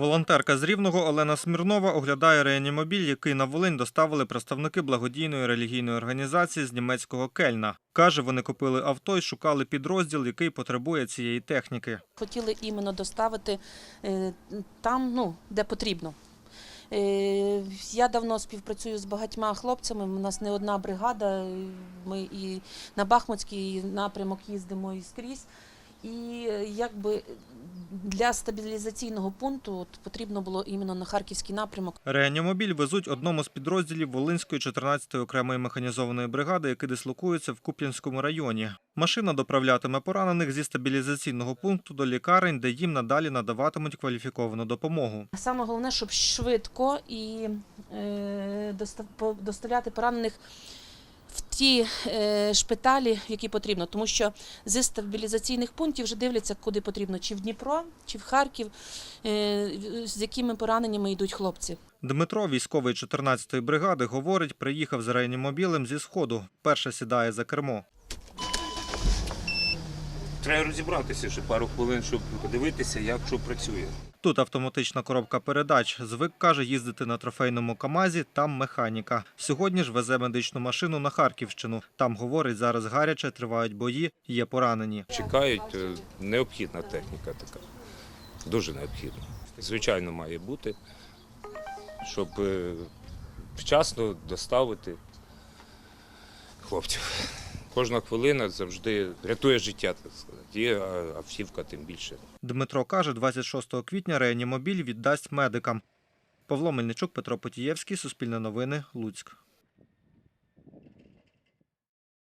Волонтерка з Рівного Олена Смірнова оглядає реанімобіль, який на Волинь доставили представники благодійної релігійної організації з німецького Кельна. Каже, вони купили авто і шукали підрозділ, який потребує цієї техніки. Хотіли іменно доставити е, там, ну, де потрібно. Е, Я давно співпрацюю з багатьма хлопцями. У нас не одна бригада. Ми і на Бахмутський напрямок їздимо і скрізь. І е, якби для стабілізаційного пункту от, потрібно було іменно на харківський напрямок. Реанімобіль везуть одному з підрозділів Волинської 14-ї окремої механізованої бригади, який дислокується в Куп'янському районі. Машина доправлятиме поранених зі стабілізаційного пункту до лікарень, де їм надалі надаватимуть кваліфіковану допомогу. Саме головне, щоб швидко і е, доставляти поранених ті е, шпиталі, які потрібно, тому що зі стабілізаційних пунктів вже дивляться, куди потрібно, чи в Дніпро, чи в Харків, е, з якими пораненнями йдуть хлопці. Дмитро, військовий 14-ї бригади, говорить, приїхав з реанімобілем зі сходу. Перше сідає за кермо. Треба розібратися, ще пару хвилин, щоб подивитися, як що працює. Тут автоматична коробка передач. Звик каже їздити на трофейному КАМАЗі, там механіка. Сьогодні ж везе медичну машину на Харківщину. Там говорить, зараз гаряче, тривають бої, є поранені. Чекають, е, необхідна техніка така. Дуже необхідна. Звичайно, має бути, щоб е, вчасно доставити хлопців. Кожна хвилина завжди рятує життя, так сказати. І автівка тим більше. Дмитро каже, 26 квітня реанімобіль віддасть медикам. Павло Мельничук, Петро Потієвський, Суспільне новини, Луцьк.